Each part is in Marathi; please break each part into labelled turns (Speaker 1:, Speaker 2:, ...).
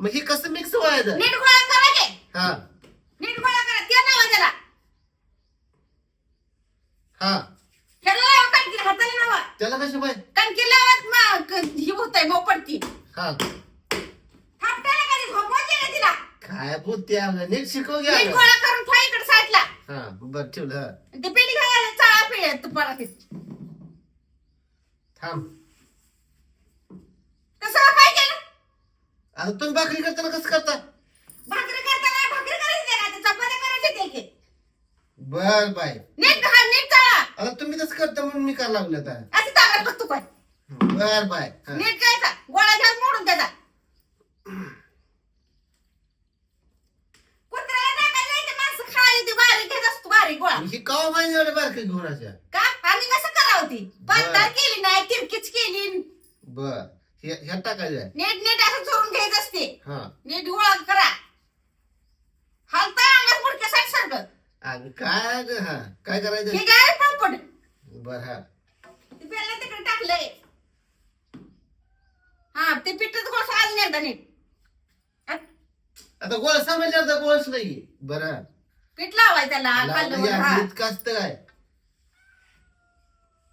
Speaker 1: मग हे कसं मिक्स व्हायचं
Speaker 2: नीट गोळा करा की. हा.
Speaker 1: नीट गोळा करा. ते लावा त्याला.
Speaker 2: हा.
Speaker 1: त्याला लावा कणकी हाताला लावा.
Speaker 2: त्याला कशी बाय
Speaker 1: कणकी लावत मग ही होतंय मग पडती
Speaker 2: हा
Speaker 1: कधी झोपवायची ना तिला?
Speaker 2: काय बोलते अगं नीट शिकव घ्या
Speaker 1: नीट. गोळा करून ठेवा इकडे साईडला.
Speaker 2: हा बर ठेवलं. हा.
Speaker 1: ते पेली घालायला चाळा पिळे तुपाला ते
Speaker 2: थांब
Speaker 1: कसं काय केलं
Speaker 2: आता तुम्ही भाकरी करताना कसं करता?
Speaker 1: भाकरी करताना भाकरी करायची नाही का? चपात्या करायची ते की.
Speaker 2: बर बाय
Speaker 1: नीट घाल नीट चाळा
Speaker 2: आता तुम्ही तसं करता म्हणून मी करायला लागलो आता.
Speaker 1: असं बघ तुपात
Speaker 2: बर बाय हा.
Speaker 1: नीट करायचा गोळा घ्या मोडून त्याचा. कुत्र्याला टाकायला नाही ते माणसं खायला ते बारीक घेत असतो बारीक गोळा.
Speaker 2: ही काव घेऊन अशा
Speaker 1: का? आम्ही कसं करावं ती? पातळ केली नाही तिरकीच केली.
Speaker 2: बर. हे ह्या टाकायचं
Speaker 1: नीट नीट असं चोरून घ्यायचं असते.
Speaker 2: हा.
Speaker 1: नीट गोळा करा. हलता अंगात पुढच्या साईड सारखं.
Speaker 2: अगं काय अगं हा? काय करायचं?
Speaker 1: काय पापड
Speaker 2: बर हा.
Speaker 1: ते तिकडे टाकलंय. हा ते पिठच गोळ आलं नाही एकदा नीट.
Speaker 2: आता गोळ समजलं आता गोळच नाही. बर हा.
Speaker 1: पीठ लावाय त्याला वर, हा.
Speaker 2: इतकं असतं काय?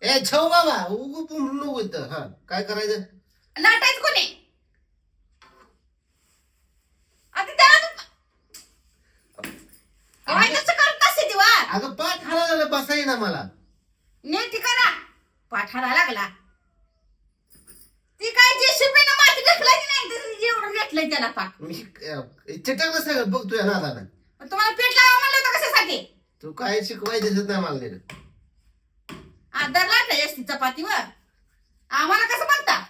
Speaker 2: ए छव बाबा उगू नको इथं हा. काय करायचं?
Speaker 1: लाटायचं कोणी? आता त्याला करत असते
Speaker 2: अगं पाठ हलायला बसाय ना मला.
Speaker 1: नीट करा. पाठाला लागला. ती काय जेसीबीनं माती ढकलायची नाही? तर जेवढं घेतलंय त्याला पाक
Speaker 2: मी चिटक सगळं बघतोय नादानं.
Speaker 1: मग तुम्हाला पीठ लावा म्हणलं होतं कशासाठी?
Speaker 2: तू काय शिकवाय दिसत नाही मला नीट.
Speaker 1: आदर लाटाय असती चपाती वर आम्हाला कसं म्हणता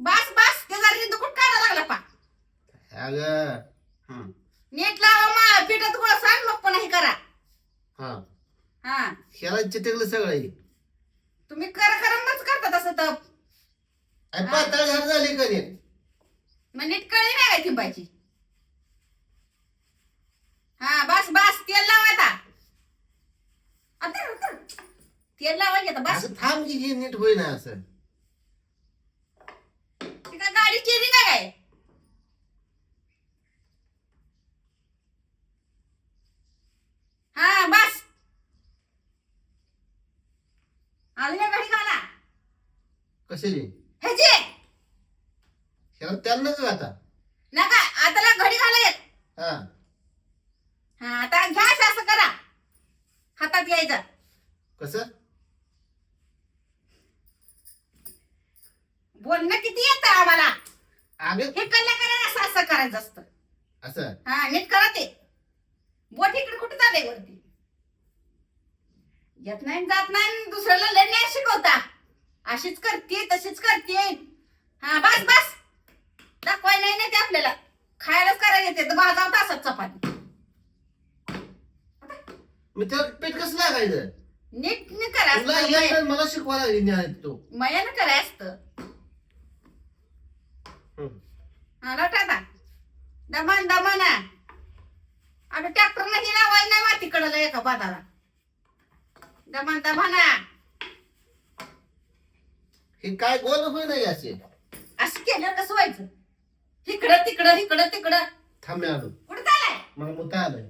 Speaker 1: बास बास ते जरा दुखून काढा लागला पाक
Speaker 2: अगं. हं,
Speaker 1: नीट लावा मा पिठात गोळा सांग मग पण हे करा.
Speaker 2: हा.
Speaker 1: हा.
Speaker 2: ह्याला चिटकलं सगळं. हे.
Speaker 1: तुम्ही करा करा करता तसं तर.
Speaker 2: अरे पातळ झाड झाली का नीट
Speaker 1: मग नीट कळली नाही काय थिंबायची हा बस बस तेल लावायचा आता. आता. तेल लावायचं आता बस.
Speaker 2: असं थांब की ही नीट होईना असं.
Speaker 1: ती काय गाडी चिरी काय काय हा बस आली ना गाडी घाला
Speaker 2: कशाची
Speaker 1: ह्याची!
Speaker 2: ह्याला त्यांनाच आता
Speaker 1: नका आता ला घडी घाला येत
Speaker 2: हा.
Speaker 1: हा आता घ्या असं असं करा. हातात घ्यायचं.
Speaker 2: कसं?
Speaker 1: बोलणं किती येतं आम्हाला?
Speaker 2: अगं.
Speaker 1: हे कल्ला करा असं असं करायचं असतं.
Speaker 2: असं?
Speaker 1: हा नीट करा ते. बोट इकडे कुठे चाललंय वरती? येत नाही जात नाही दुसऱ्याला लय नाही शिकवता. अशीच करते तशीच करते. हा बस बस. दाखवाय नाही ना ते आपल्याला. खायलाच करायला येते. तर भाजावं तासात चपाती.
Speaker 2: मी त्याला पीठ कसं लागायचं?
Speaker 1: नीट नीट करा
Speaker 2: तुला
Speaker 1: असतं.
Speaker 2: येत
Speaker 1: मया-
Speaker 2: नाही, मला शिकवायला लागली तू.
Speaker 1: मयानं कराय असतं.
Speaker 2: हं.
Speaker 1: हा लटाता दमान दमाना. आता ट्रॅक्टर नाही लावायला नाही माती कडला एका बादाला दमान दमाना.
Speaker 2: हे काय गोल होईना हे असे?
Speaker 1: असं केलं कसं व्हायचं? इकडं तिकडं इकडं तिकडं.
Speaker 2: थांबे आलो
Speaker 1: कुठं चालाय
Speaker 2: मला मुता आलंय.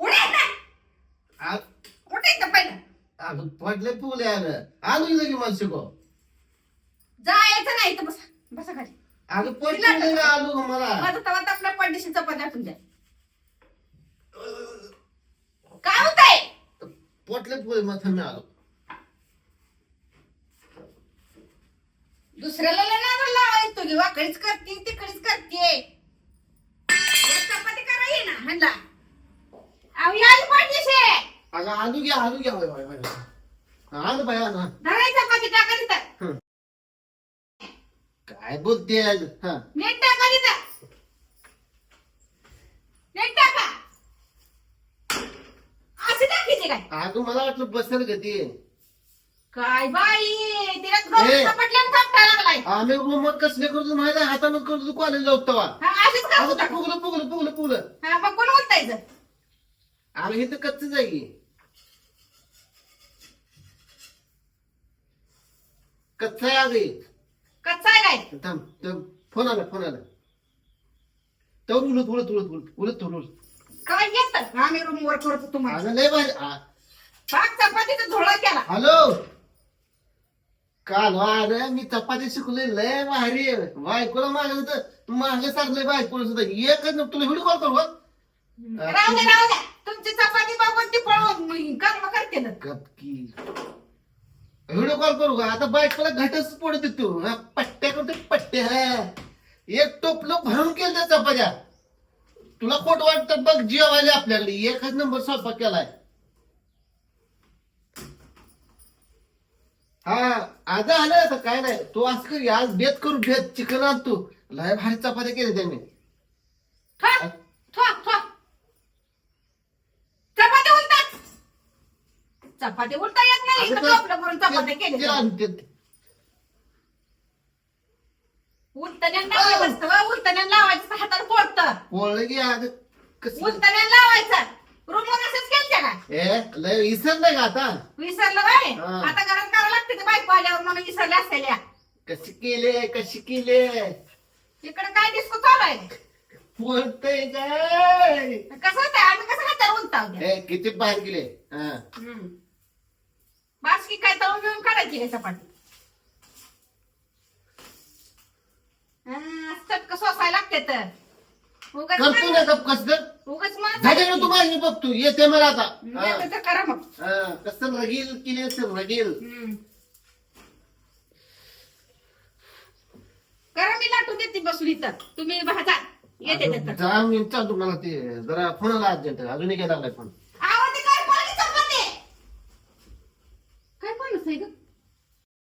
Speaker 1: उडे ना
Speaker 2: आ-
Speaker 1: कुठे इथं पहिलं.
Speaker 2: अगं पडले फुले आलं आलो लगे मला शिकव
Speaker 1: जायचं नाही इथं बसा. बसा खाली.
Speaker 2: अगं पडले आलो गं मला.
Speaker 1: माझा तवा पडदेशी चपाती आटून द्या. काय होतंय?
Speaker 2: पोटले फुले मग थांबे आलो.
Speaker 1: दुसऱ्याला लय नादाला लावायचं तुझी वाकडीच करते तिकडीच करते चपाती करा ये ना हंडा अहो
Speaker 2: अगं घ्या आलू घ्या होय, होय, होय. आलं बाय आलं
Speaker 1: धराय चपाती टाका तिथं.
Speaker 2: काय बोलते आज? हा.
Speaker 1: नीट टाका तिथं. नीट टाका. असं टाकीचे काय?
Speaker 2: अगं मला वाटलं बसेल का ते.
Speaker 1: काय बाई?
Speaker 2: ए.
Speaker 1: लागलाय
Speaker 2: आम्ही रूमवर कसले करतो माहिती आहे? हातानं करतो कॉलेज जाऊ तेव्हा.
Speaker 1: हा अशीच
Speaker 2: अगं
Speaker 1: करतो
Speaker 2: ते फुगलं फुगलं फुगलं फुगलं.
Speaker 1: हा मग कोण बोलतायचं
Speaker 2: आम्ही इथं कच्च की. कच्चा आहे हे.
Speaker 1: कच्चा आहे काय?
Speaker 2: थांब थांब. फोन आला फोन आला. तर उलट उलट उलट उलट उलट उलट
Speaker 1: काय येत? आम्ही रूम वर करतो तुम्हाला.
Speaker 2: अगं लय भारी. हॅलो काल अरे मी चपाती शिकलोय लय भारी. बायकोला मागे होतं मागे सारलंय बायकोला सुद्धा. एकच ना तुला व्हिडिओ कॉल करू?
Speaker 1: राहू राहू दे तुमची चपाती बघून ती पळवून कर्म करते ना
Speaker 2: गपकी व्हिडिओ कॉल करू का? आता बायकोला घटच पडू देतो हा, पट्ट्या करतो पट्ट्या. हा एक टोपलं भरून केलं त्या चपात्या. तुला खोट वाटतं बघ जेवायला आपल्याकडे. एकच नंबर स्वयंपाक केलाय हा आज आलं आता काय नाही. तू आज कर आज बेत करू बेत चिकन आण तू. लय भारी चपात्या केल्या त्यांनी.
Speaker 1: ठा, ठा, ठा. चपाती उलतात चपाती उलटा येत नाही.
Speaker 2: अगं ते-
Speaker 1: टोपलं भरून चपात्या
Speaker 2: ते-
Speaker 1: केल्या लावायचं. हाताला पोटतं
Speaker 2: पोळलं की कसं
Speaker 1: उलटण्याला लावायचं. रूमवर असंच केलं का
Speaker 2: ए लय विसरलंय का आता?
Speaker 1: विसरलं बाय
Speaker 2: हा.
Speaker 1: आता घरात करावं लागते ते बायको आल्यावर म्हणून विसरल्या असलेल्या
Speaker 2: कशी केले कशी केले?
Speaker 1: इकडे काय दिसतो चालू आहे?
Speaker 2: बोलतय काय
Speaker 1: कसं होतं आम्ही कसं उलटाव द्या
Speaker 2: ए, किती बाहेर गेले? हा.
Speaker 1: हम्म. बास की काय तळून बिळून काढायची आहे चपाती हा, चटकं सोसायला लागते तर. उगाच
Speaker 2: करतो ना कस
Speaker 1: उगाच
Speaker 2: झाले ना तू माझी बघतो. येते मला आता. हा.
Speaker 1: करा मग.
Speaker 2: हा, कसं रगील केली असेल रगील.
Speaker 1: हम्म. करा मी लाटून देते बसून इथं. तुम्ही भाजा येते
Speaker 2: दहा मला ते जरा फोन आला अर्जंट अजूनही काय लागलाय फोन.